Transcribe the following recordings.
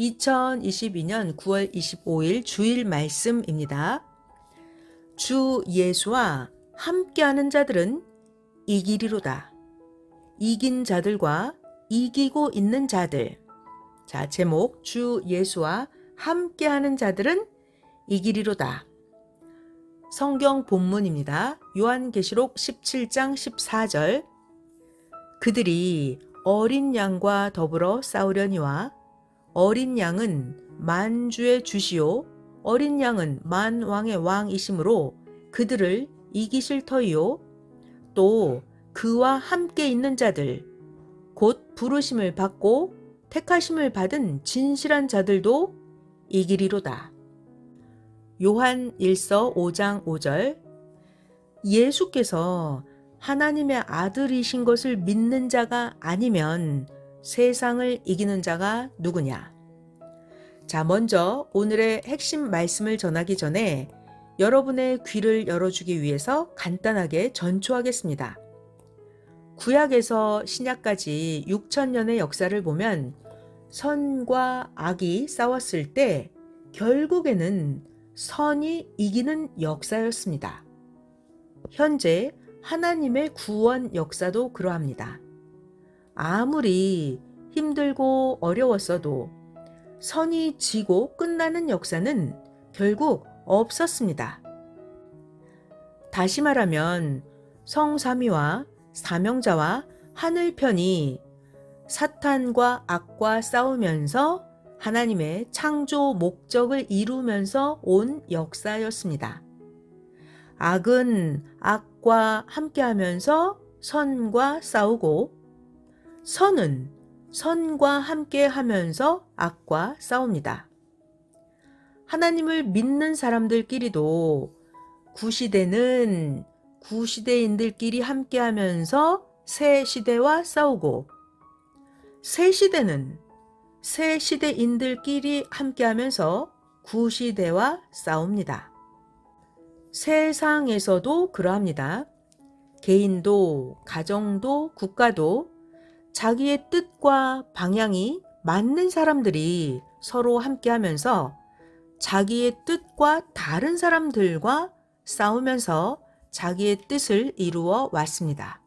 2022년 9월 25일 주일 말씀입니다. 주 예수와 함께하는 자들은 이기리로다. 이긴 자들과 이기고 있는 자들. 자, 제목 주 예수와 함께하는 자들은 이기리로다. 성경 본문입니다. 요한계시록 17장 14절. 그들이 어린 양과 더불어 싸우려니와 어린 양은 만주의 주시요 어린 양은 만 왕의 왕이시므로 그들을 이기실 터이요. 또 그와 함께 있는 자들 곧 부르심을 받고 택하심을 받은 진실한 자들도 이기리로다. 요한 1서 5장 5절. 예수께서 하나님의 아들이신 것을 믿는 자가 아니면 세상을 이기는 자가 누구냐? 자, 먼저 오늘의 핵심 말씀을 전하기 전에 여러분의 귀를 열어주기 위해서 간단하게 전초하겠습니다. 구약에서 신약까지 6천년의 역사를 보면 선과 악이 싸웠을 때 결국에는 선이 이기는 역사였습니다. 현재 하나님의 구원 역사도 그러합니다. 아무리 힘들고 어려웠어도 선이 지고 끝나는 역사는 결국 없었습니다. 다시 말하면 성삼위와 사명자와 하늘편이 사탄과 악과 싸우면서 하나님의 창조 목적을 이루면서 온 역사였습니다. 악은 악과 함께하면서 선과 싸우고 선은 선과 함께 하면서 악과 싸웁니다. 하나님을 믿는 사람들끼리도 구시대는 구시대인들끼리 함께 하면서 새 시대와 싸우고 새 시대는 새 시대인들끼리 함께 하면서 구시대와 싸웁니다. 세상에서도 그러합니다. 개인도, 가정도, 국가도 자기의 뜻과 방향이 맞는 사람들이 서로 함께 하면서 자기의 뜻과 다른 사람들과 싸우면서 자기의 뜻을 이루어 왔습니다.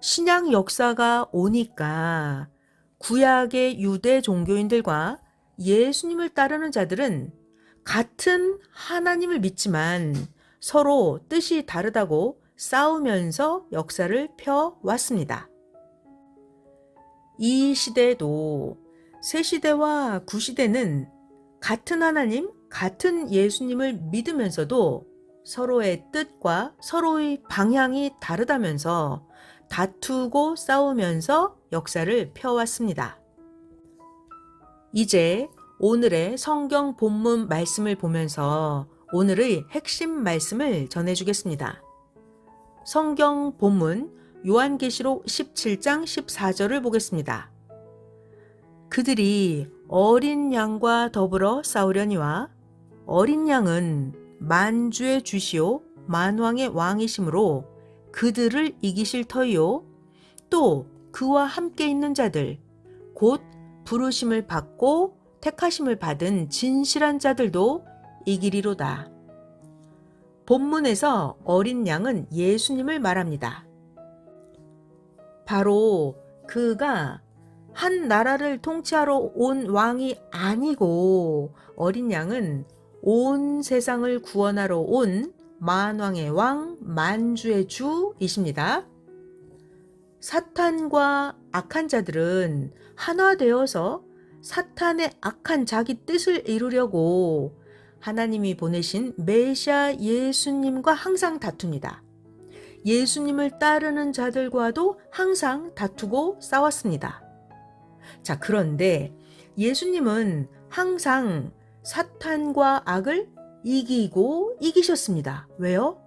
신약 역사가 오니까 구약의 유대 종교인들과 예수님을 따르는 자들은 같은 하나님을 믿지만 서로 뜻이 다르다고 싸우면서 역사를 펴왔습니다. 이 시대에도 새 시대와 구 시대는 같은 하나님, 같은 예수님을 믿으면서도 서로의 뜻과 서로의 방향이 다르다면서 다투고 싸우면서 역사를 펴왔습니다. 이제 오늘의 성경 본문 말씀을 보면서 오늘의 핵심 말씀을 전해주겠습니다. 성경 본문 요한계시록 17장 14절을 보겠습니다. 그들이 어린 양과 더불어 싸우려니와 어린 양은 만주의 주시오 만왕의 왕이시므로 그들을 이기실 터이요 또 그와 함께 있는 자들 곧 부르심을 받고 택하심을 받은 진실한 자들도 이기리로다. 본문에서 어린 양은 예수님을 말합니다. 바로 그가 한 나라를 통치하러 온 왕이 아니고 어린 양은 온 세상을 구원하러 온 만왕의 왕, 만주의 주이십니다. 사탄과 악한 자들은 하나 되어서 사탄의 악한 자기 뜻을 이루려고 하나님이 보내신 메시아 예수님과 항상 다툽니다. 예수님을 따르는 자들과도 항상 다투고 싸웠습니다. 자, 그런데 예수님은 항상 사탄과 악을 이기고 이기셨습니다. 왜요?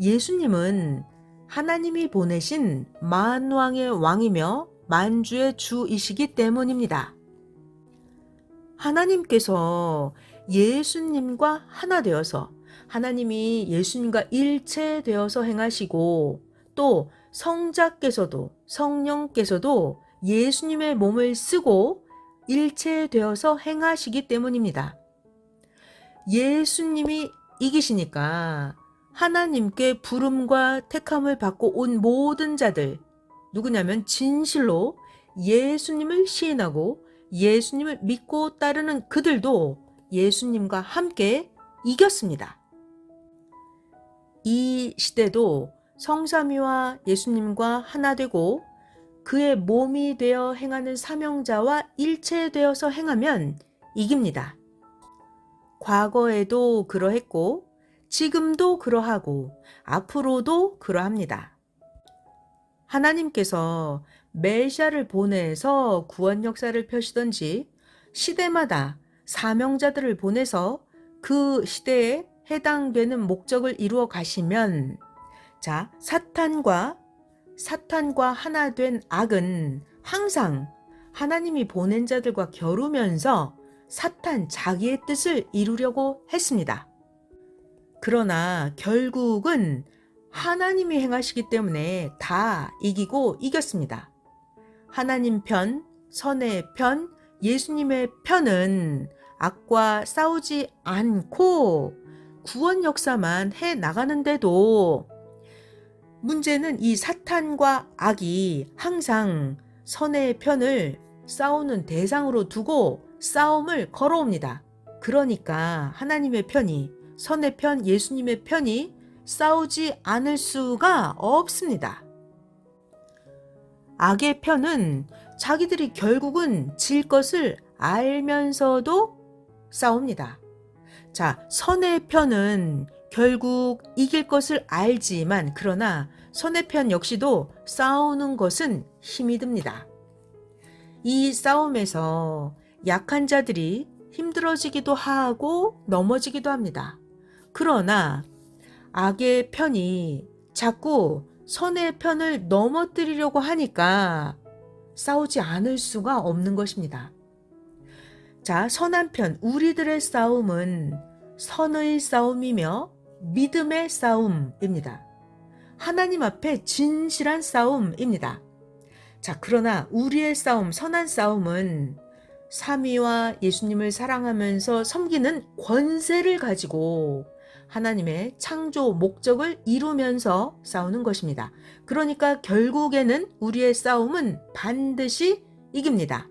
예수님은 하나님이 보내신 만왕의 왕이며 만주의 주이시기 때문입니다. 하나님께서 예수님과 하나 되어서 하나님이 예수님과 일체되어서 행하시고 또 성자께서도 성령께서도 예수님의 몸을 쓰고 일체되어서 행하시기 때문입니다. 예수님이 이기시니까 하나님께 부름과 택함을 받고 온 모든 자들, 누구냐면 진실로 예수님을 시인하고 예수님을 믿고 따르는 그들도 예수님과 함께 이겼습니다. 이 시대도 성삼위와 예수님과 하나 되고 그의 몸이 되어 행하는 사명자와 일체되어서 행하면 이깁니다. 과거에도 그러했고 지금도 그러하고 앞으로도 그러합니다. 하나님께서 메시아를 보내서 구원 역사를 펴시던지 시대마다 사명자들을 보내서 그 시대에 해당되는 목적을 이루어 가시면 자, 사탄과 사탄과 하나 된 악은 항상 하나님이 보낸 자들과 겨루면서 사탄 자기의 뜻을 이루려고 했습니다. 그러나 결국은 하나님이 행하시기 때문에 다 이기고 이겼습니다. 하나님 편, 선의 편, 예수님의 편은 악과 싸우지 않고 구원 역사만 해 나가는데도 문제는 이 사탄과 악이 항상 선의 편을 싸우는 대상으로 두고 싸움을 걸어옵니다. 그러니까 하나님의 편이 선의 편, 예수님의 편이 싸우지 않을 수가 없습니다. 악의 편은 자기들이 결국은 질 것을 알면서도 싸웁니다. 자, 선의 편은 결국 이길 것을 알지만 그러나 선의 편 역시도 싸우는 것은 힘이 듭니다. 이 싸움에서 약한 자들이 힘들어지기도 하고 넘어지기도 합니다. 그러나 악의 편이 자꾸 선의 편을 넘어뜨리려고 하니까 싸우지 않을 수가 없는 것입니다. 자, 선한 편, 우리들의 싸움은 선의 싸움이며 믿음의 싸움입니다. 하나님 앞에 진실한 싸움입니다. 자, 그러나 우리의 싸움, 선한 싸움은 삼위와 예수님을 사랑하면서 섬기는 권세를 가지고 하나님의 창조 목적을 이루면서 싸우는 것입니다. 그러니까 결국에는 우리의 싸움은 반드시 이깁니다.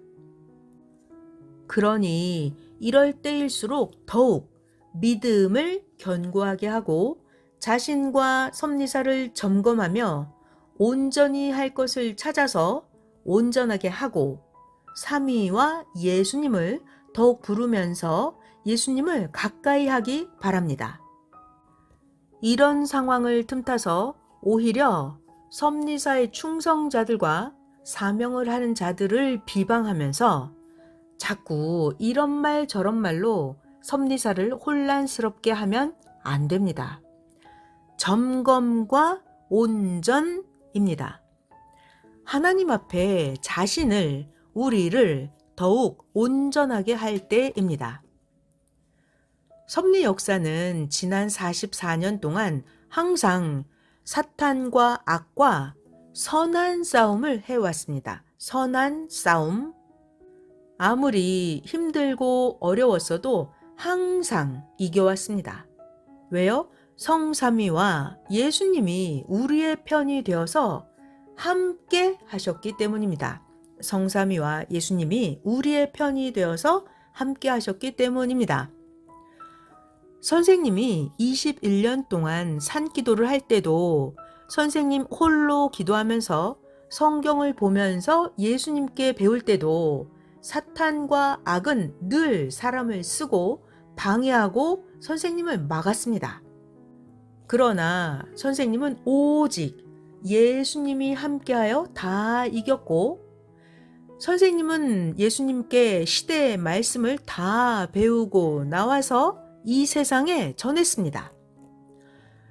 그러니 이럴 때일수록 더욱 믿음을 견고하게 하고 자신과 섭리사를 점검하며 온전히 할 것을 찾아서 온전하게 하고 삼위와 예수님을 더욱 부르면서 예수님을 가까이 하기 바랍니다. 이런 상황을 틈타서 오히려 섭리사의 충성자들과 사명을 하는 자들을 비방하면서 자꾸 이런 말 저런 말로 섭리사를 혼란스럽게 하면 안 됩니다. 점검과 온전입니다. 하나님 앞에 자신을, 우리를 더욱 온전하게 할 때입니다. 섭리 역사는 지난 44년 동안 항상 사탄과 악과 선한 싸움을 해왔습니다. 선한 싸움. 아무리 힘들고 어려웠어도 항상 이겨왔습니다. 왜요? 성삼위와 예수님이 우리의 편이 되어서 함께 하셨기 때문입니다. 성삼위와 예수님이 우리의 편이 되어서 함께 하셨기 때문입니다. 선생님이 21년 동안 산 기도를 할 때도 선생님 홀로 기도하면서 성경을 보면서 예수님께 배울 때도 사탄과 악은 늘 사람을 쓰고 방해하고 선생님을 막았습니다. 그러나 선생님은 오직 예수님이 함께하여 다 이겼고 선생님은 예수님께 시대의 말씀을 다 배우고 나와서 이 세상에 전했습니다.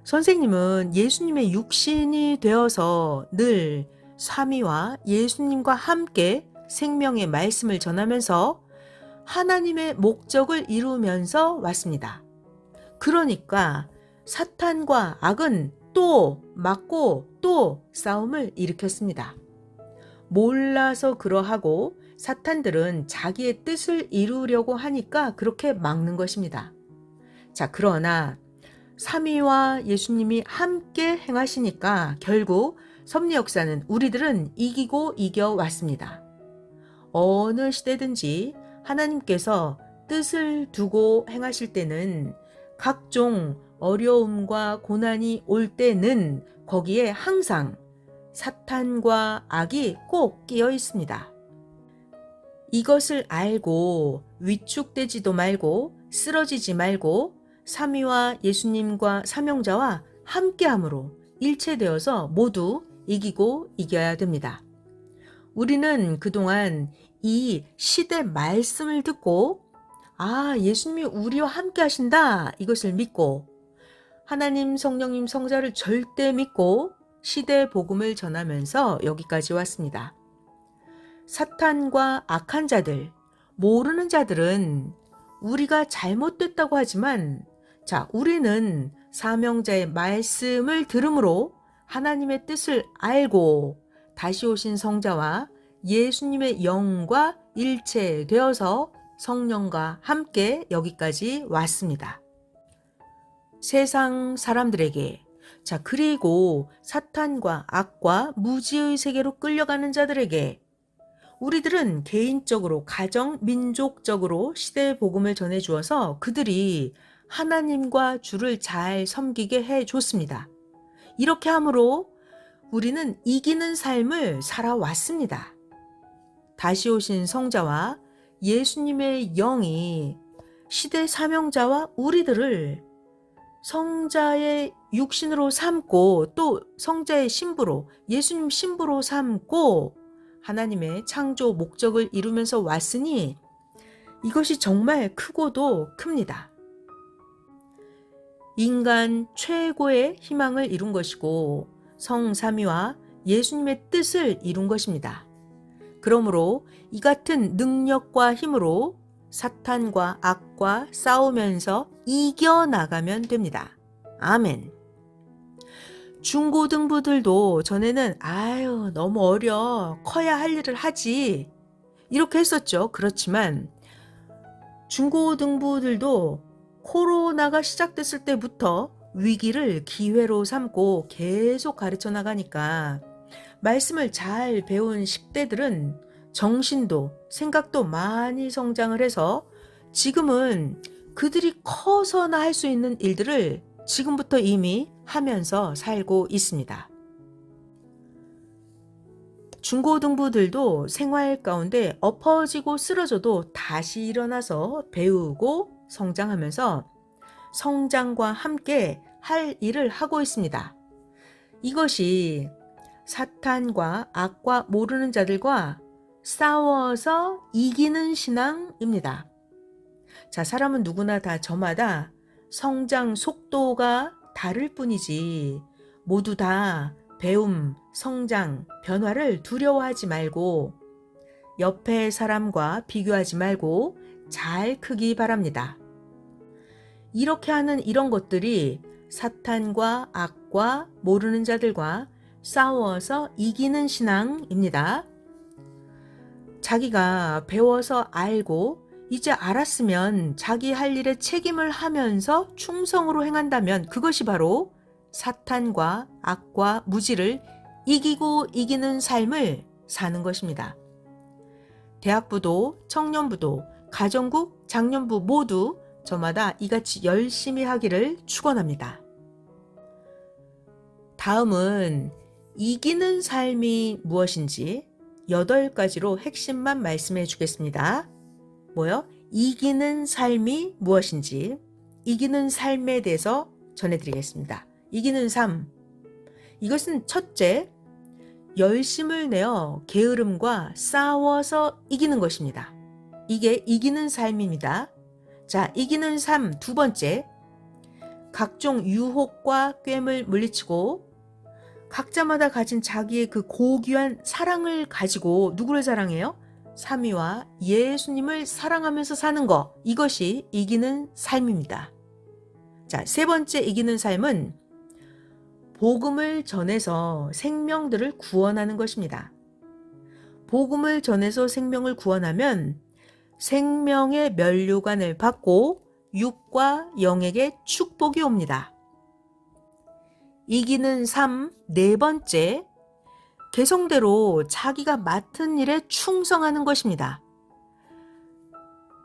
선생님은 예수님의 육신이 되어서 늘 삼위와 예수님과 함께 생명의 말씀을 전하면서 하나님의 목적을 이루면서 왔습니다. 그러니까 사탄과 악은 또 맞고 또 싸움을 일으켰습니다. 몰라서 그러하고 사탄들은 자기의 뜻을 이루려고 하니까 그렇게 막는 것입니다. 자, 그러나 삼위와 예수님이 함께 행하시니까 결국 섭리 역사는 우리들은 이기고 이겨왔습니다. 어느 시대든지 하나님께서 뜻을 두고 행하실 때는 각종 어려움과 고난이 올 때는 거기에 항상 사탄과 악이 꼭 끼어 있습니다. 이것을 알고 위축되지도 말고 쓰러지지 말고 삼위와 예수님과 사명자와 함께함으로 일체되어서 모두 이기고 이겨야 됩니다. 우리는 그동안 이 시대 말씀을 듣고 아, 예수님이 우리와 함께 하신다. 이것을 믿고 하나님 성령님 성자를 절대 믿고 시대 복음을 전하면서 여기까지 왔습니다. 사탄과 악한 자들, 모르는 자들은 우리가 잘못됐다고 하지만 자, 우리는 사명자의 말씀을 들음으로 하나님의 뜻을 알고 다시 오신 성자와 예수님의 영과 일체되어서 성령과 함께 여기까지 왔습니다. 세상 사람들에게 자, 그리고 사탄과 악과 무지의 세계로 끌려가는 자들에게 우리들은 개인적으로, 가정, 민족적으로 시대의 복음을 전해 주어서 그들이 하나님과 주를 잘 섬기게 해 줬습니다. 이렇게 함으로 우리는 이기는 삶을 살아왔습니다. 다시 오신 성자와 예수님의 영이 시대 사명자와 우리들을 성자의 육신으로 삼고 또 성자의 신부로 예수님 신부로 삼고 하나님의 창조 목적을 이루면서 왔으니 이것이 정말 크고도 큽니다. 인간 최고의 희망을 이룬 것이고 성삼위와 예수님의 뜻을 이룬 것입니다. 그러므로 이 같은 능력과 힘으로 사탄과 악과 싸우면서 이겨나가면 됩니다. 아멘. 중고등부들도 전에는 아유, 너무 어려. 커야 할 일을 하지. 이렇게 했었죠. 그렇지만 중고등부들도 코로나가 시작됐을 때부터 위기를 기회로 삼고 계속 가르쳐 나가니까 말씀을 잘 배운 10대들은 정신도 생각도 많이 성장을 해서 지금은 그들이 커서나 할 수 있는 일들을 지금부터 이미 하면서 살고 있습니다. 중고등부들도 생활 가운데 엎어지고 쓰러져도 다시 일어나서 배우고 성장하면서 성장과 함께 할 일을 하고 있습니다. 이것이 사탄과 악과 모르는 자들과 싸워서 이기는 신앙입니다. 자, 사람은 누구나 다 저마다 성장 속도가 다를 뿐이지 모두 다 배움, 성장, 변화를 두려워하지 말고 옆에 사람과 비교하지 말고 잘 크기 바랍니다. 이렇게 하는 이런 것들이 사탄과 악과 모르는 자들과 싸워서 이기는 신앙입니다. 자기가 배워서 알고 이제 알았으면 자기 할 일에 책임을 하면서 충성으로 행한다면 그것이 바로 사탄과 악과 무지를 이기고 이기는 삶을 사는 것입니다. 대학부도, 청년부도, 가정국, 장년부 모두 저마다 이같이 열심히 하기를 축원합니다. 다음은 이기는 삶이 무엇인지 여덟 가지로 핵심만 말씀해 주겠습니다. 뭐요? 이기는 삶이 무엇인지 이기는 삶에 대해서 전해드리겠습니다. 이기는 삶. 이것은 첫째, 열심을 내어 게으름과 싸워서 이기는 것입니다. 이게 이기는 삶입니다. 자, 이기는 삶 두 번째, 각종 유혹과 꿰을 물리치고 각자마다 가진 자기의 그 고귀한 사랑을 가지고 누구를 사랑해요? 삼위와 예수님을 사랑하면서 사는 것. 이것이 이기는 삶입니다. 자, 세 번째 이기는 삶은 복음을 전해서 생명들을 구원하는 것입니다. 복음을 전해서 생명을 구원하면 생명의 면류관을 받고 육과 영에게 축복이 옵니다. 이기는 삶 네 번째, 개성대로 자기가 맡은 일에 충성하는 것입니다.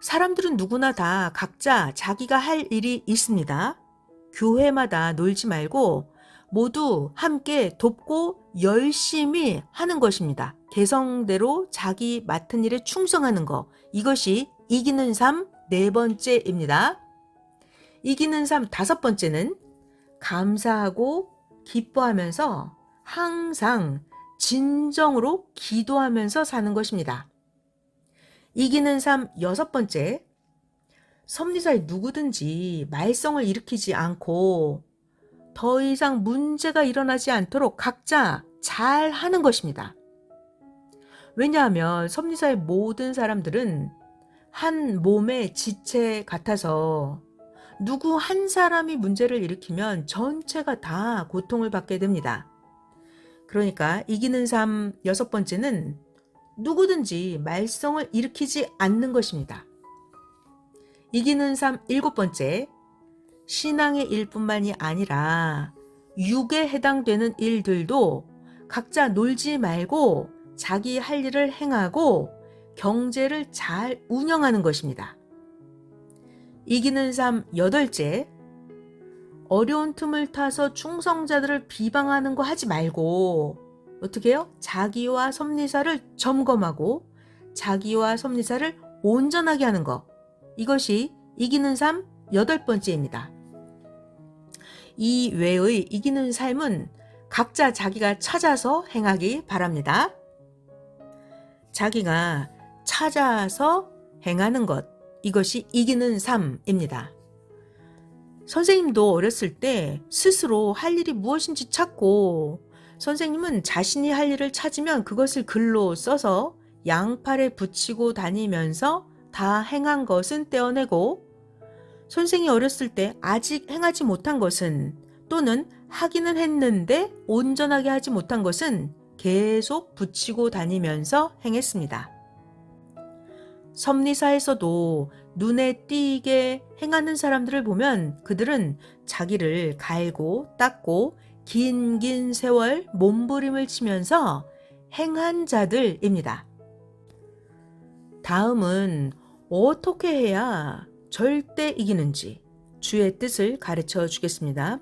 사람들은 누구나 다 각자 자기가 할 일이 있습니다. 교회마다 놀지 말고 모두 함께 돕고 열심히 하는 것입니다. 개성대로 자기 맡은 일에 충성하는 것. 이것이 이기는 삶 네 번째입니다. 이기는 삶 다섯 번째는 감사하고 기뻐하면서 항상 진정으로 기도하면서 사는 것입니다. 이기는 삶 여섯 번째, 섭리자의 누구든지 말썽을 일으키지 않고 더 이상 문제가 일어나지 않도록 각자 잘 하는 것입니다. 왜냐하면 섭리사의 모든 사람들은 한 몸의 지체 같아서 누구 한 사람이 문제를 일으키면 전체가 다 고통을 받게 됩니다. 그러니까 이기는 삶 여섯 번째는 누구든지 말썽을 일으키지 않는 것입니다. 이기는 삶 일곱 번째, 신앙의 일뿐만이 아니라 육에 해당되는 일들도 각자 놀지 말고 자기 할 일을 행하고 경제를 잘 운영하는 것입니다. 이기는 삶 여덟째, 어려운 틈을 타서 충성자들을 비방하는 거 하지 말고 어떻게 해요? 자기와 섭리사를 점검하고 자기와 섭리사를 온전하게 하는 것. 이것이 이기는 삶 여덟 번째입니다. 이 외의 이기는 삶은 각자 자기가 찾아서 행하기 바랍니다. 자기가 찾아서 행하는 것. 이것이 이기는 삶입니다. 선생님도 어렸을 때 스스로 할 일이 무엇인지 찾고 선생님은 자신이 할 일을 찾으면 그것을 글로 써서 양팔에 붙이고 다니면서 다 행한 것은 떼어내고 선생이 어렸을 때 아직 행하지 못한 것은 또는 하기는 했는데 온전하게 하지 못한 것은 계속 붙이고 다니면서 행했습니다. 섭리사에서도 눈에 띄게 행하는 사람들을 보면 그들은 자기를 갈고 닦고 긴긴 세월 몸부림을 치면서 행한 자들입니다. 다음은 어떻게 해야 절대 이기는지 주의 뜻을 가르쳐 주겠습니다.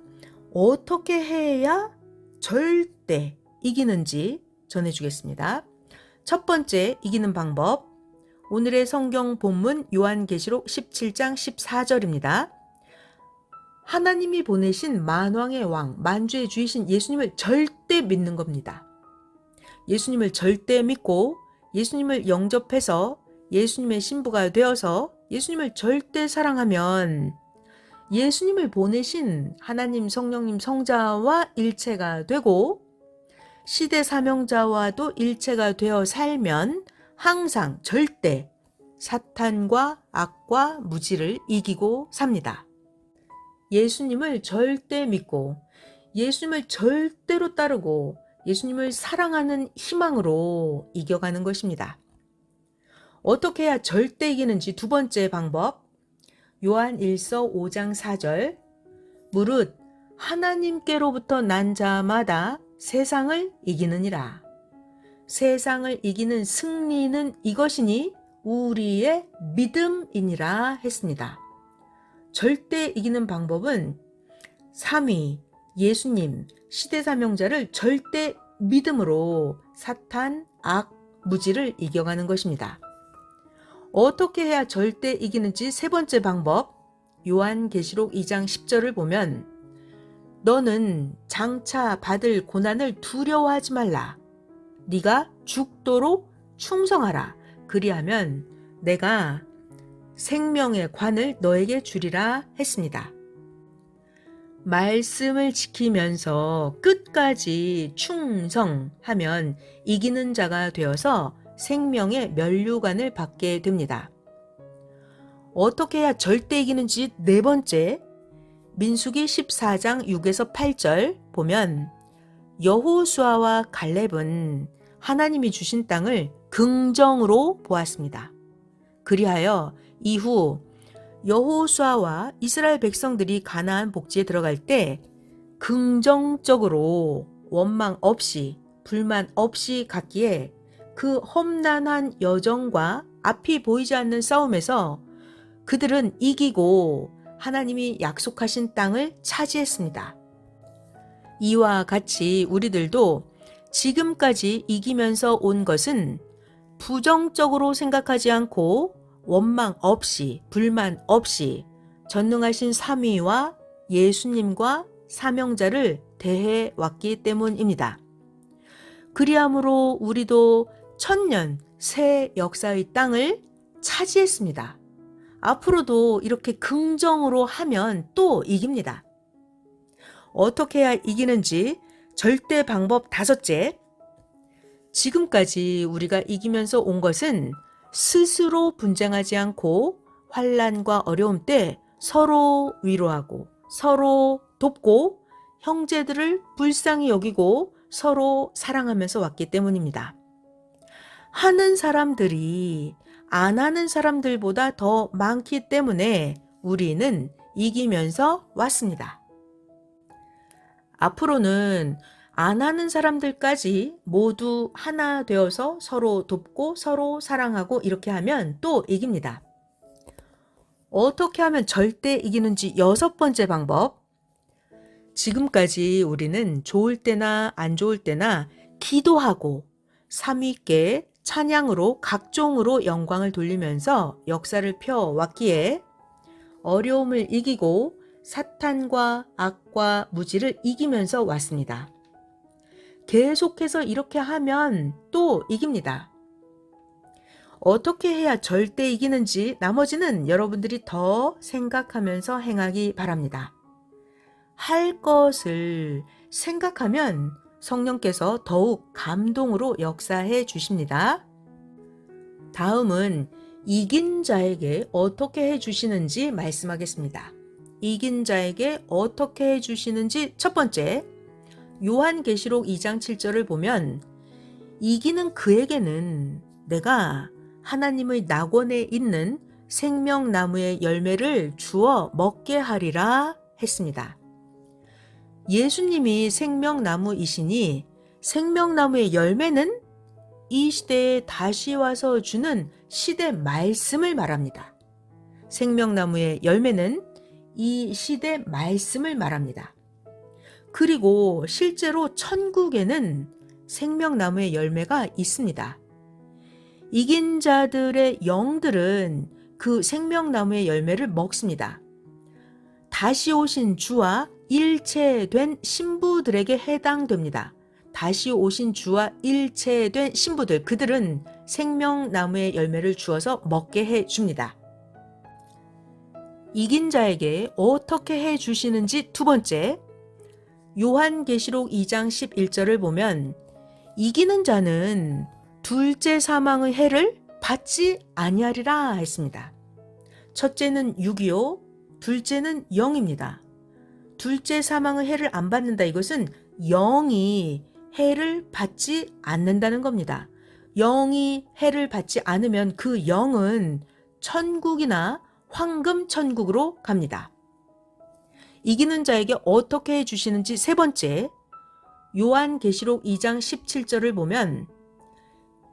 어떻게 해야 절대 이기는지 전해 주겠습니다. 첫 번째 이기는 방법. 오늘의 성경 본문 요한계시록 17장 14절입니다. 하나님이 보내신 만왕의 왕, 만주의 주이신 예수님을 절대 믿는 겁니다. 예수님을 절대 믿고 예수님을 영접해서 예수님의 신부가 되어서 예수님을 절대 사랑하면 예수님을 보내신 하나님 성령님 성자와 일체가 되고 시대 사명자와도 일체가 되어 살면 항상 절대 사탄과 악과 무지를 이기고 삽니다. 예수님을 절대 믿고 예수님을 절대로 따르고 예수님을 사랑하는 희망으로 이겨가는 것입니다. 어떻게 해야 절대 이기는지 두 번째 방법. 요한 1서 5장 4절. 무릇 하나님께로부터 난 자마다 세상을 이기느니라. 세상을 이기는 승리는 이것이니 우리의 믿음이니라 했습니다. 절대 이기는 방법은 3위 예수님 시대사명자를 절대 믿음으로 사탄, 악, 무지를 이겨가는 것입니다. 어떻게 해야 절대 이기는지 세 번째 방법 요한계시록 2장 10절을 보면 너는 장차 받을 고난을 두려워하지 말라. 네가 죽도록 충성하라. 그리하면 내가 생명의 관을 너에게 주리라 했습니다. 말씀을 지키면서 끝까지 충성하면 이기는 자가 되어서 생명의 면류관을 받게 됩니다. 어떻게 해야 절대 이기는지 네 번째 민수기 14장 6에서 8절 보면 여호수아와 갈렙은 하나님이 주신 땅을 긍정으로 보았습니다. 그리하여 이후 여호수아와 이스라엘 백성들이 가나안 복지에 들어갈 때 긍정적으로 원망 없이 불만 없이 갔기에 그 험난한 여정과 앞이 보이지 않는 싸움에서 그들은 이기고 하나님이 약속하신 땅을 차지했습니다. 이와 같이 우리들도 지금까지 이기면서 온 것은 부정적으로 생각하지 않고 원망 없이 불만 없이 전능하신 삼위와 예수님과 사명자를 대해 왔기 때문입니다. 그리함으로 우리도 천년 새 역사의 땅을 차지했습니다. 앞으로도 이렇게 긍정으로 하면 또 이깁니다. 어떻게 해야 이기는지 절대 방법 다섯째. 지금까지 우리가 이기면서 온 것은 스스로 분쟁하지 않고 환란과 어려움 때 서로 위로하고 서로 돕고 형제들을 불쌍히 여기고 서로 사랑하면서 왔기 때문입니다. 하는 사람들이 안 하는 사람들보다 더 많기 때문에 우리는 이기면서 왔습니다. 앞으로는 안 하는 사람들까지 모두 하나 되어서 서로 돕고 서로 사랑하고 이렇게 하면 또 이깁니다. 어떻게 하면 절대 이기는지 여섯 번째 방법. 지금까지 우리는 좋을 때나 안 좋을 때나 기도하고 삼위께 찬양으로 각종으로 영광을 돌리면서 역사를 펴왔기에 어려움을 이기고 사탄과 악과 무지를 이기면서 왔습니다. 계속해서 이렇게 하면 또 이깁니다. 어떻게 해야 절대 이기는지 나머지는 여러분들이 더 생각하면서 행하기 바랍니다. 할 것을 생각하면 성령께서 더욱 감동으로 역사해 주십니다. 다음은 이긴 자에게 어떻게 해 주시는지 말씀하겠습니다. 이긴 자에게 어떻게 해 주시는지 첫 번째, 요한계시록 2장 7절을 보면 이기는 그에게는 내가 하나님의 낙원에 있는 생명나무의 열매를 주어 먹게 하리라 했습니다. 예수님이 생명나무이시니 생명나무의 열매는 이 시대에 다시 와서 주는 시대 말씀을 말합니다. 생명나무의 열매는 이 시대 말씀을 말합니다. 그리고 실제로 천국에는 생명나무의 열매가 있습니다. 이긴 자들의 영들은 그 생명나무의 열매를 먹습니다. 다시 오신 주와 일체된 신부들에게 해당됩니다. 다시 오신 주와 일체된 신부들, 그들은 생명나무의 열매를 주어서 먹게 해 줍니다. 이긴 자에게 어떻게 해 주시는지 두 번째, 요한계시록 2장 11절을 보면 이기는 자는 둘째 사망의 해를 받지 아니하리라 했습니다. 첫째는 6이요, 둘째는 0입니다. 둘째 사망의 해를 안 받는다 이것은 영이 해를 받지 않는다는 겁니다. 영이 해를 받지 않으면 그 영은 천국이나 황금 천국으로 갑니다. 이기는 자에게 어떻게 해 주시는지 세 번째, 요한계시록 2장 17절을 보면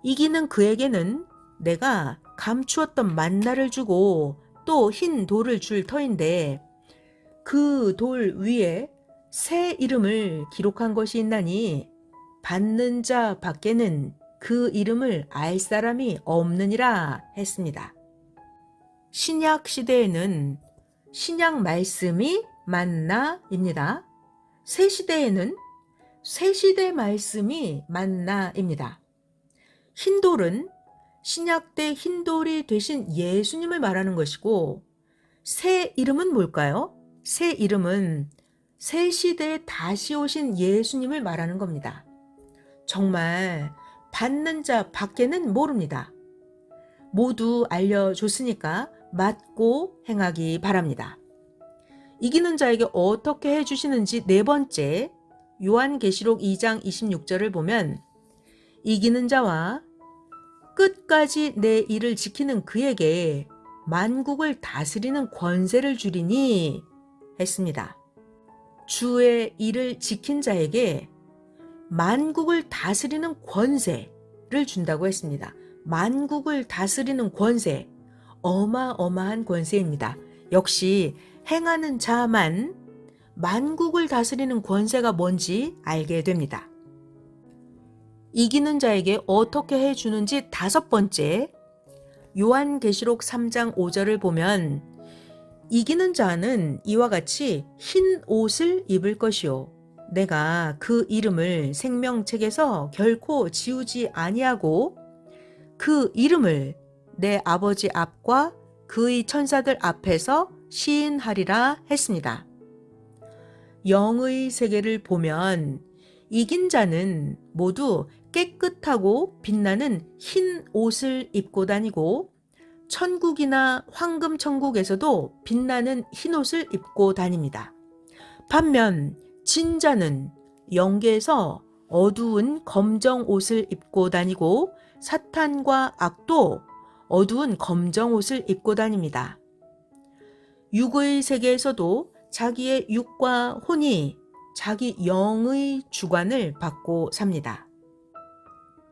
이기는 그에게는 내가 감추었던 만나를 주고 또 흰 돌을 줄 터인데 그 돌 위에 새 이름을 기록한 것이 있나니 받는 자 밖에는 그 이름을 알 사람이 없느니라 했습니다. 신약 시대에는 신약 말씀이 만나입니다. 새 시대에는 새 시대 말씀이 만나입니다. 흰돌은 신약 때 흰돌이 되신 예수님을 말하는 것이고 새 이름은 뭘까요? 새 이름은 새 시대에 다시 오신 예수님을 말하는 겁니다. 정말 받는 자 밖에는 모릅니다. 모두 알려줬으니까 맞고 행하기 바랍니다. 이기는 자에게 어떻게 해주시는지 네 번째, 요한계시록 2장 26절을 보면 이기는 자와 끝까지 내 일을 지키는 그에게 만국을 다스리는 권세를 주리니 했습니다. 주의 일을 지킨 자에게 만국을 다스리는 권세를 준다고 했습니다. 만국을 다스리는 권세, 어마어마한 권세입니다. 역시 행하는 자만 만국을 다스리는 권세가 뭔지 알게 됩니다. 이기는 자에게 어떻게 해주는지 다섯 번째, 요한계시록 3장 5절을 보면 이기는 자는 이와 같이 흰 옷을 입을 것이요. 내가 그 이름을 생명책에서 결코 지우지 아니하고 그 이름을 내 아버지 앞과 그의 천사들 앞에서 시인하리라 했습니다. 영의 세계를 보면 이긴 자는 모두 깨끗하고 빛나는 흰 옷을 입고 다니고 천국이나 황금 천국에서도 빛나는 흰 옷을 입고 다닙니다. 반면 진자는 영계에서 어두운 검정 옷을 입고 다니고 사탄과 악도 어두운 검정 옷을 입고 다닙니다. 육의 세계에서도 자기의 육과 혼이 자기 영의 주관을 받고 삽니다.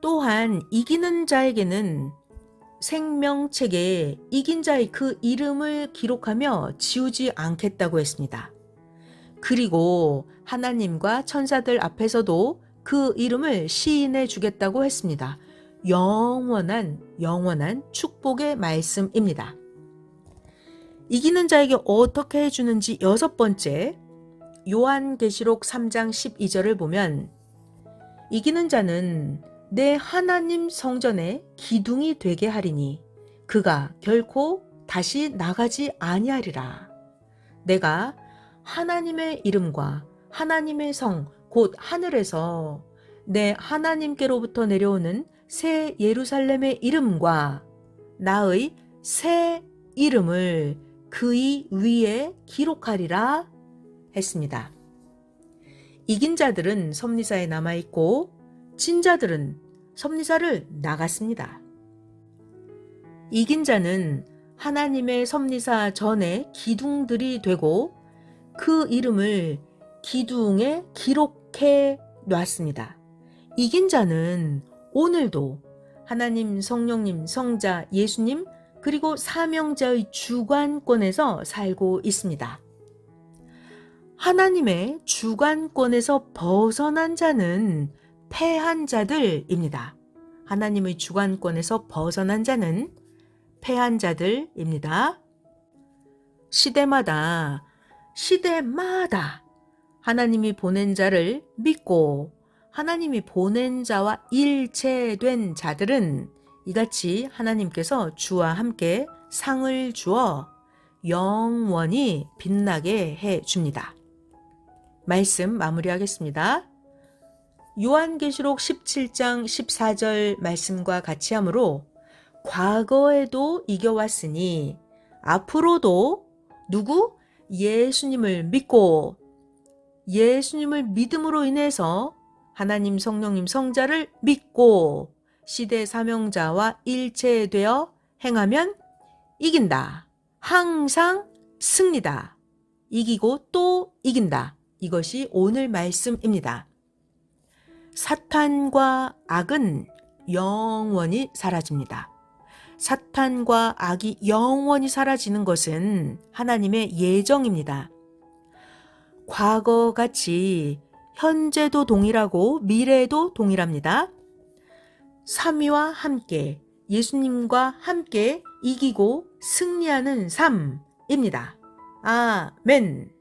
또한 이기는 자에게는 생명책에 이긴 자의 그 이름을 기록하며 지우지 않겠다고 했습니다. 그리고 하나님과 천사들 앞에서도 그 이름을 시인해 주겠다고 했습니다. 영원한, 영원한 축복의 말씀입니다. 이기는 자에게 어떻게 해주는지 여섯 번째, 요한계시록 3장 12절을 보면, 이기는 자는 내 하나님 성전에 기둥이 되게 하리니 그가 결코 다시 나가지 아니하리라. 내가 하나님의 이름과 하나님의 성, 곧 하늘에서 내 하나님께로부터 내려오는 새 예루살렘의 이름과 나의 새 이름을 그의 위에 기록하리라 했습니다. 이긴 자들은 섭리사에 남아있고 진자들은 섭리사를 나갔습니다. 이긴 자는 하나님의 섭리사 전에 기둥들이 되고 그 이름을 기둥에 기록해 놨습니다. 이긴 자는 오늘도 하나님, 성령님, 성자, 예수님, 그리고 사명자의 주관권에서 살고 있습니다. 하나님의 주관권에서 벗어난 자는 패한 자들입니다. 하나님의 주관권에서 벗어난 자는 패한 자들입니다. 시대마다, 시대마다 하나님이 보낸 자를 믿고 하나님이 보낸 자와 일체된 자들은 이같이 하나님께서 주와 함께 상을 주어 영원히 빛나게 해 줍니다. 말씀 마무리하겠습니다. 요한계시록 17장 14절 말씀과 같이 하므로 과거에도 이겨왔으니 앞으로도 누구? 예수님을 믿고 예수님을 믿음으로 인해서 하나님 성령님 성자를 믿고 시대 사명자와 일체되어 행하면 이긴다. 항상 승리다. 이기고 또 이긴다. 이것이 오늘 말씀입니다. 사탄과 악은 영원히 사라집니다. 사탄과 악이 영원히 사라지는 것은 하나님의 예정입니다. 과거 같이 현재도 동일하고 미래도 동일합니다. 삼위와 함께 예수님과 함께 이기고 승리하는 삶입니다. 아멘.